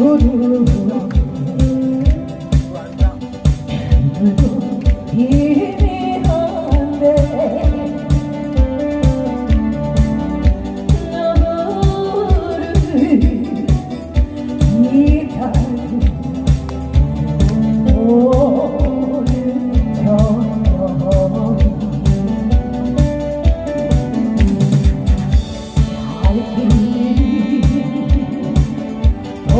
Doğru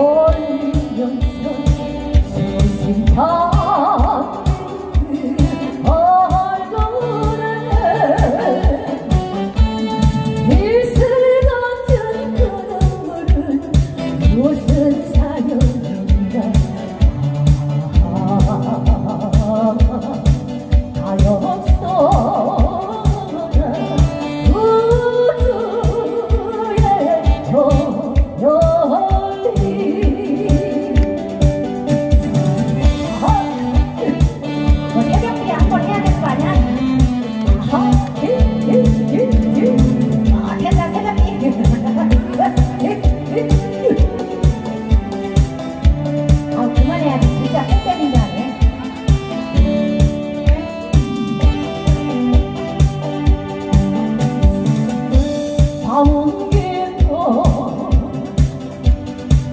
버리면서 슬슬 다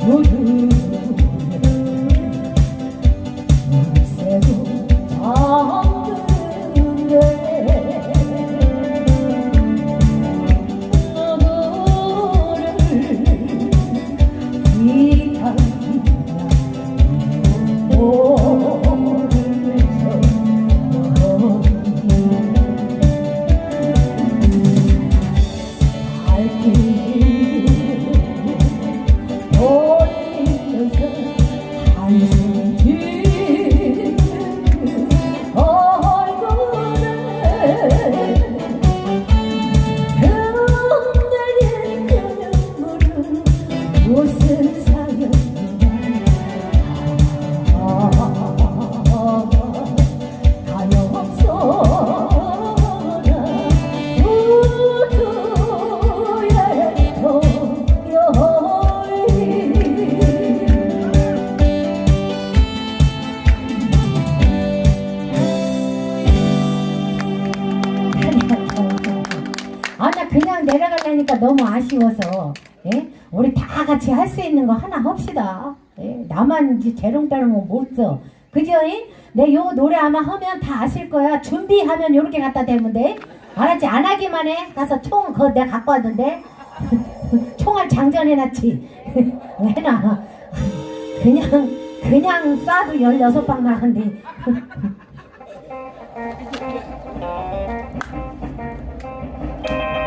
Would 내려가려니까 너무 아쉬워서 예? 우리 다 같이 할 수 있는 거 하나 합시다. 예? 나만 이제 재롱따롱은 못 써. 그죠? 내요 네, 노래 아마 하면 다 아실 거야. 준비하면 요렇게 갖다 대면 돼. 알았지? 안 하기만 해. 가서 총 그거 내가 갖고 왔는데 총알 장전해놨지. 왜나 그냥 그냥 싸도 열여섯 방 나간대.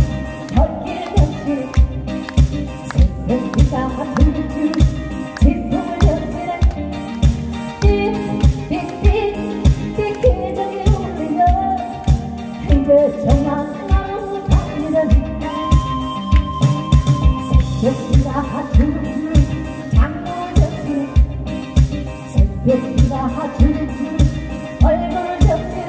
얘기가 하지 얼굴 접지?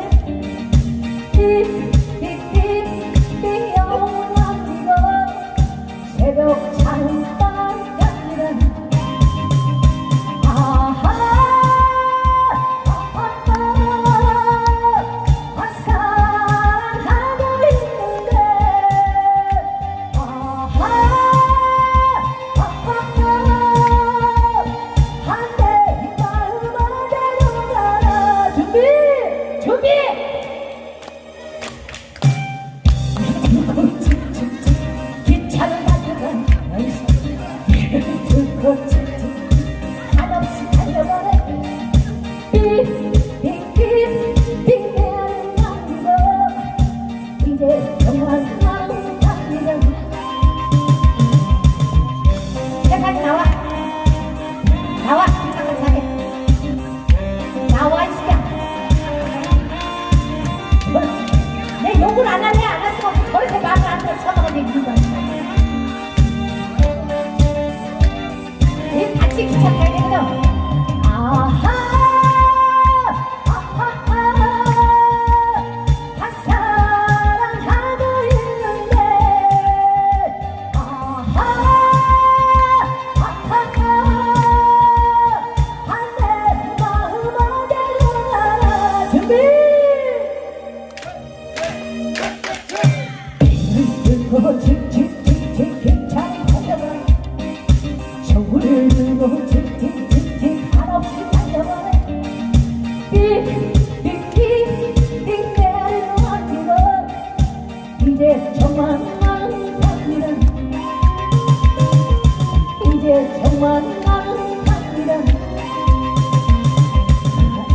이제 정말 나는 갑니다 이제 정말 나는 갑니다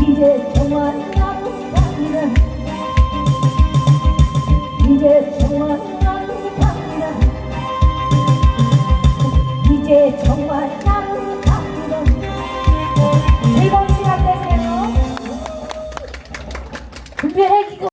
이제 정말 나는 갑니다 이제